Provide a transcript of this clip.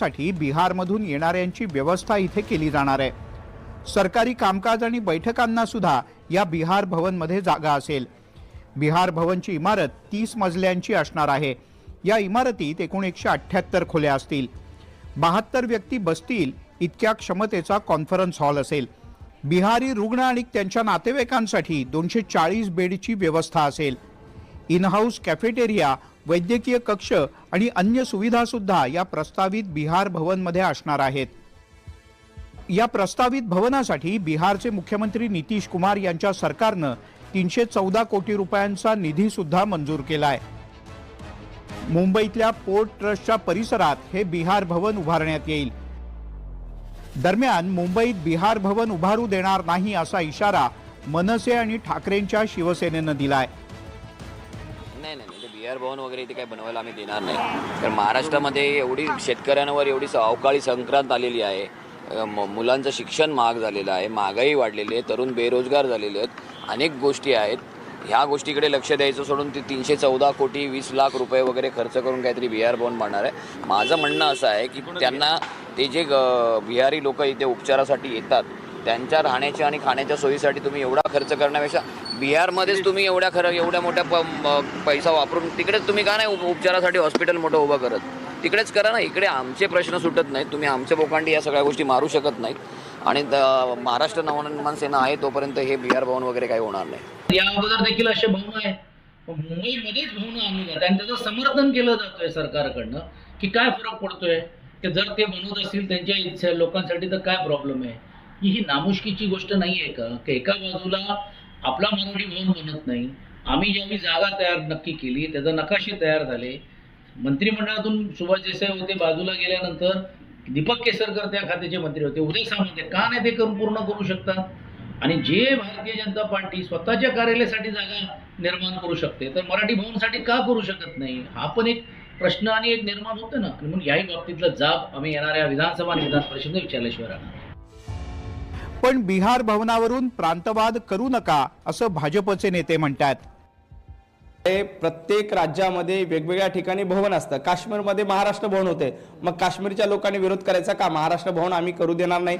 साठी बिहारमधून येणाऱ्यांची व्यवस्था इथे केली जाणार आहे. सरकारी कामकाज आणि बैठकांना सुद्धा या बिहार भवनमध्ये जागा असेल. बिहार भवनची इमारत तीस मजल्यांची असणार आहे. या इमारतीत एकूण एकशे अठ्ठ्याहत्तर खोल्या असतील. बहात्तर व्यक्ती बसतील इतक्या क्षमतेचा कॉन्फरन्स हॉल असेल. बिहारी रुग्ण आणि त्यांच्या नातेवाईकांसाठी दोनशे चाळीस बेडची व्यवस्था असेल. इन हाऊस कॅफेटेरिया वैद्यकीय कक्ष आणि अन्य सुविधा सुद्धा या प्रस्तावित बिहार भवनमध्ये असणार आहेत. या प्रस्तावित भवनासाठी बिहारचे मुख्यमंत्री नितीश कुमार यांच्या सरकारनं तीनशे चौदा कोटी रुपयांचा निधी सुद्धा मंजूर केलाय. मुंबईतल्या पोर्ट ट्रस्टच्या परिसरात हे बिहार भवन उभारण्यात येईल. दरम्यान मुंबईत बिहार भवन उभारू देणार नाही असा इशारा मनसे आणि ठाकरेंच्या शिवसेनेनं दिलाय. बिहार भवन वगैरे इथे काही बनवायला आम्ही देणार नाही. कारण महाराष्ट्रामध्ये एवढी शेतकऱ्यांवर एवढी अवकाळी संक्रांत आलेली आहे. मुलांचं शिक्षण महाग झालेलं आहे. महागाई वाढलेली आहे. तरुण बेरोजगार झालेले आहेत. अनेक गोष्टी आहेत. ह्या गोष्टीकडे लक्ष द्यायचं सोडून ते तीनशे चौदा कोटी वीस लाख रुपये वगैरे खर्च करून काहीतरी बिहार भवन बांधणार आहे. माझं म्हणणं असं आहे की त्यांना ते जे बिहारी लोक इथे उपचारासाठी येतात त्यांच्या राहण्याच्या आणि खाण्याच्या सोयीसाठी तुम्ही एवढा खर्च करण्यापेक्षा बिहारमध्येच तुम्ही एवढ्या खरं एवढ्या मोठ्या प म- पैसा वापरून तिकडेच तुम्ही का नाही उप- उपचारासाठी हॉस्पिटल मोठं उभं करत? तिकडेच करा ना इकडे आमचे प्रश्न सुटत नाहीत. तुम्ही आमच्या बोकांडी या सगळ्या गोष्टी मारू शकत नाहीत. आणि द- महाराष्ट्र नवनिर्माण सेना आहे तोपर्यंत हे बिहार भवन वगैरे काही होणार नाही. या अगोदर देखील असे भवन आहेत. पण मुंबईमध्येच भवन आणली आणि त्याचं समर्थन केलं जातोय सरकारकडनं की काय फरक पडतोय की जर ते बनवत असतील त्यांच्या इच्छा लोकांसाठी तर काय प्रॉब्लेम आहे? ही ही नामुष्कीची गोष्ट नाही आहे का? की एका बाजूला आपला मराठी भवन बनत नाही. आम्ही ज्यावेळी जागा तयार नक्की केली त्याचा नकाशे तयार झाले. मंत्रिमंडळातून सुभाष देसाई होते बाजूला गेल्यानंतर दीपक केसरकर त्या खात्याचे मंत्री होते. उदय सामंत का नाही ते करून पूर्ण करू शकतात? आणि जे भारतीय जनता पार्टी स्वतःच्या कार्यालयासाठी जागा निर्माण करू शकते तर मराठी भवनसाठी का करू शकत नाही? हा पण एक प्रश्न आणि एक निर्माण होतं ना. आणि म्हणून याही बाबतीतला जाब आम्ही येणाऱ्या विधानसभा आणि विधान परिषदेत विचारल्याशिवाय राहणार पण बिहार भवनावरून प्रांतवाद करू नका असं भाजपचे नेते म्हणतात. हे प्रत्येक राज्यामध्ये वेगवेगळ्या ठिकाणी भवन असतं. काश्मीरमध्ये महाराष्ट्र भवन होते. मग काश्मीरच्या लोकांनी विरोध करायचा का? महाराष्ट्र भवन आम्ही करू देणार नाही.